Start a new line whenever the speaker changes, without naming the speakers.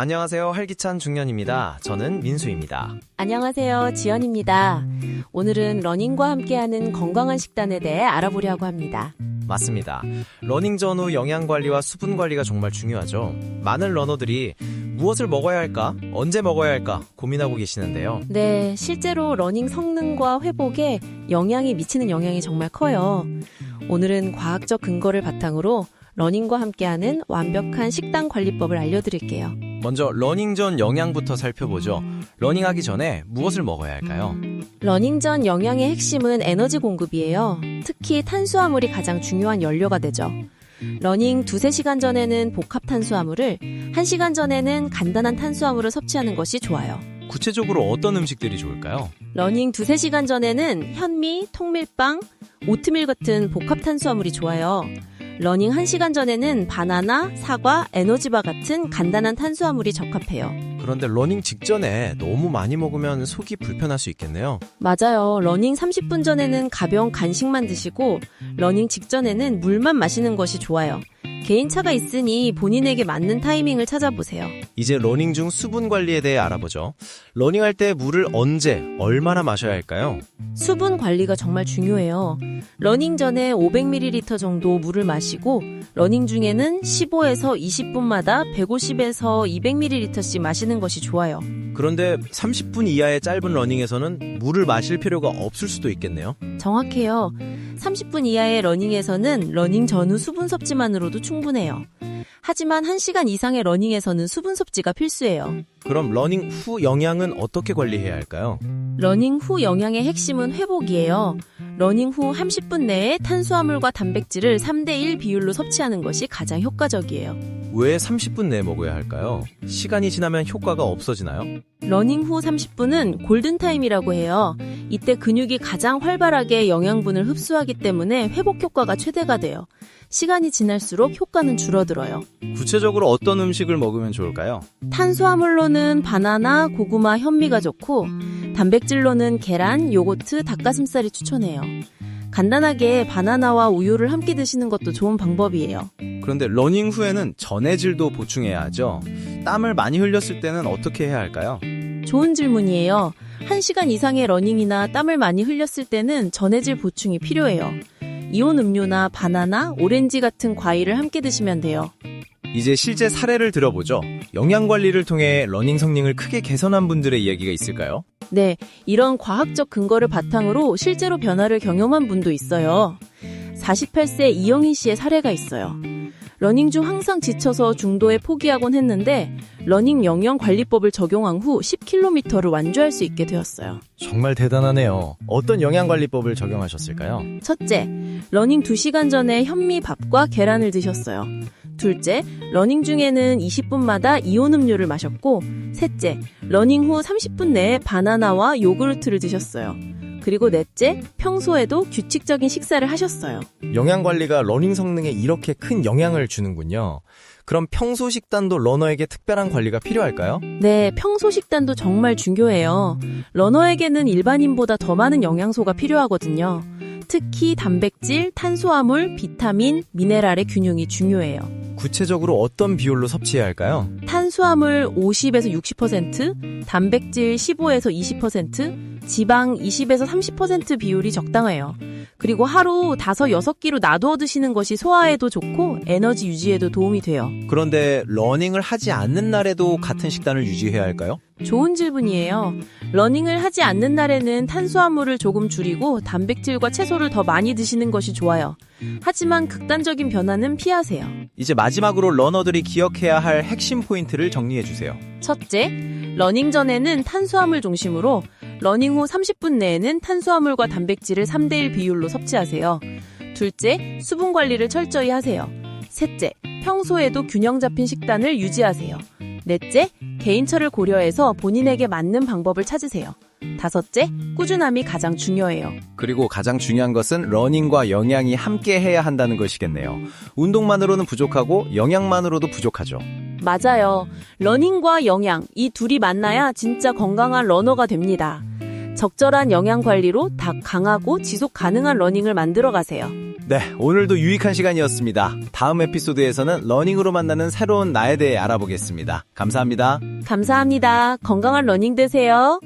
안녕하세요. 활기찬 중년입니다. 저는 민수입니다.
안녕하세요. 지연입니다. 오늘은 러닝과 함께하는 건강한 식단에 대해 알아보려고 합니다.
맞습니다. 러닝 전후 영양 관리와 수분 관리가 정말 중요하죠. 많은 러너들이 무엇을 먹어야 할까? 언제 먹어야 할까? 고민하고 계시는데요.
네, 실제로 러닝 성능과 회복에 영향이 미치는 영향이 정말 커요. 오늘은 과학적 근거를 바탕으로 러닝과 함께하는 완벽한 식단 관리법을 알려드릴게요.
먼저 러닝 전 영양부터 살펴보죠. 러닝하기 전에 무엇을 먹어야 할까요?
러닝 전 영양의 핵심은 에너지 공급이에요. 특히 탄수화물이 가장 중요한 연료가 되죠. 러닝 두세 시간 전에는 복합 탄수화물을, 한시간 전에는 간단한 탄수화물을 섭취하는 것이 좋아요.
구체적으로 어떤 음식들이 좋을까요?
러닝 두세 시간 전에는 현미, 통밀빵, 오트밀 같은 복합 탄수화물이 좋아요. 러닝 1시간 전에는 바나나, 사과, 에너지바 같은 간단한 탄수화물이 적합해요.
그런데 러닝 직전에 너무 많이 먹으면 속이 불편할 수 있겠네요.
맞아요. 러닝 30분 전에는 가벼운 간식만 드시고 러닝 직전에는 물만 마시는 것이 좋아요. 개인차가 있으니 본인에게 맞는 타이밍을 찾아보세요.
이제 러닝 중 수분 관리에 대해 알아보죠. 러닝할 때 물을 언제, 얼마나 마셔야 할까요?
수분 관리가 정말 중요해요. 러닝 전에 500ml 정도 물을 마시고 러닝 중에는 15에서 20분마다 150에서 200ml씩 마시는 것이 좋아요.
그런데 30분 이하의 짧은 러닝에서는 물을 마실 필요가 없을 수도 있겠네요.
정확해요. 30분 이하의 러닝에서는 러닝 전후 수분 섭취만으로도 충분해요. 하지만 1시간 이상의 러닝에서는 수분 섭취가 필수예요.
그럼 러닝 후 영양은 어떻게 관리해야 할까요?
러닝 후 영양의 핵심은 회복이에요. 러닝 후 30분 내에 탄수화물과 단백질을 3대1 비율로 섭취하는 것이 가장 효과적이에요.
왜 30분 내에 먹어야 할까요? 시간이 지나면 효과가 없어지나요?
러닝 후 30분은 골든타임이라고 해요. 이때 근육이 가장 활발하게 영양분을 흡수하기 때문에 회복 효과가 최대가 돼요. 시간이 지날수록 효과는 줄어들어요.
구체적으로 어떤 음식을 먹으면 좋을까요?
탄수화물로는 바나나, 고구마, 현미가 좋고 단백질로는 계란, 요거트, 닭가슴살이 추천해요. 간단하게 바나나와 우유를 함께 드시는 것도 좋은 방법이에요.
그런데 러닝 후에는 전해질도 보충해야 하죠. 땀을 많이 흘렸을 때는 어떻게 해야 할까요?
좋은 질문이에요. 1시간 이상의 러닝이나 땀을 많이 흘렸을 때는 전해질 보충이 필요해요. 이온 음료나 바나나, 오렌지 같은 과일을 함께 드시면 돼요.
이제 실제 사례를 들어보죠. 영양 관리를 통해 러닝 성능을 크게 개선한 분들의 이야기가 있을까요?
네, 이런 과학적 근거를 바탕으로 실제로 변화를 경험한 분도 있어요. 48세 이영희 씨의 사례가 있어요. 러닝 중 항상 지쳐서 중도에 포기하곤 했는데 러닝 영양 관리법을 적용한 후 10km를 완주할 수 있게 되었어요.
정말 대단하네요. 어떤 영양 관리법을 적용하셨을까요?
첫째, 러닝 2시간 전에 현미 밥과 계란을 드셨어요. 둘째, 러닝 중에는 20분마다 이온 음료를 마셨고, 셋째, 러닝 후 30분 내에 바나나와 요구르트를 드셨어요. 그리고 넷째, 평소에도 규칙적인 식사를 하셨어요.
영양 관리가 러닝 성능에 이렇게 큰 영향을 주는군요. 그럼 평소 식단도 러너에게 특별한 관리가 필요할까요?
네, 평소 식단도 정말 중요해요. 러너에게는 일반인보다 더 많은 영양소가 필요하거든요. 특히 단백질, 탄수화물, 비타민, 미네랄의 균형이 중요해요.
구체적으로 어떤 비율로 섭취해야 할까요?
탄수화물 50에서 60%, 단백질 15에서 20%, 지방 20에서 30% 비율이 적당해요. 그리고 하루 5, 6끼로 놔두어 드시는 것이 소화에도 좋고 에너지 유지에도 도움이 돼요.
그런데 러닝을 하지 않는 날에도 같은 식단을 유지해야 할까요?
좋은 질문이에요. 러닝을 하지 않는 날에는 탄수화물을 조금 줄이고 단백질과 채소를 더 많이 드시는 것이 좋아요. 하지만 극단적인 변화는 피하세요.
이제 마지막으로 러너들이 기억해야 할 핵심 포인트를 정리해 주세요.
첫째, 러닝 전에는 탄수화물 중심으로 러닝 후 30분 내에는 탄수화물과 단백질을 3대1 비율로 섭취하세요. 둘째, 수분 관리를 철저히 하세요. 셋째, 평소에도 균형 잡힌 식단을 유지하세요. 넷째, 개인처를 고려해서 본인에게 맞는 방법을 찾으세요. 다섯째, 꾸준함이 가장 중요해요.
그리고 가장 중요한 것은 러닝과 영양이 함께 해야 한다는 것이겠네요. 운동만으로는 부족하고 영양만으로도 부족하죠.
맞아요. 러닝과 영양, 이 둘이 만나야 진짜 건강한 러너가 됩니다. 적절한 영양 관리로 다 강하고 지속 가능한 러닝을 만들어 가세요.
네, 오늘도 유익한 시간이었습니다. 다음 에피소드에서는 러닝으로 만나는 새로운 나에 대해 알아보겠습니다. 감사합니다.
감사합니다. 건강한 러닝 되세요.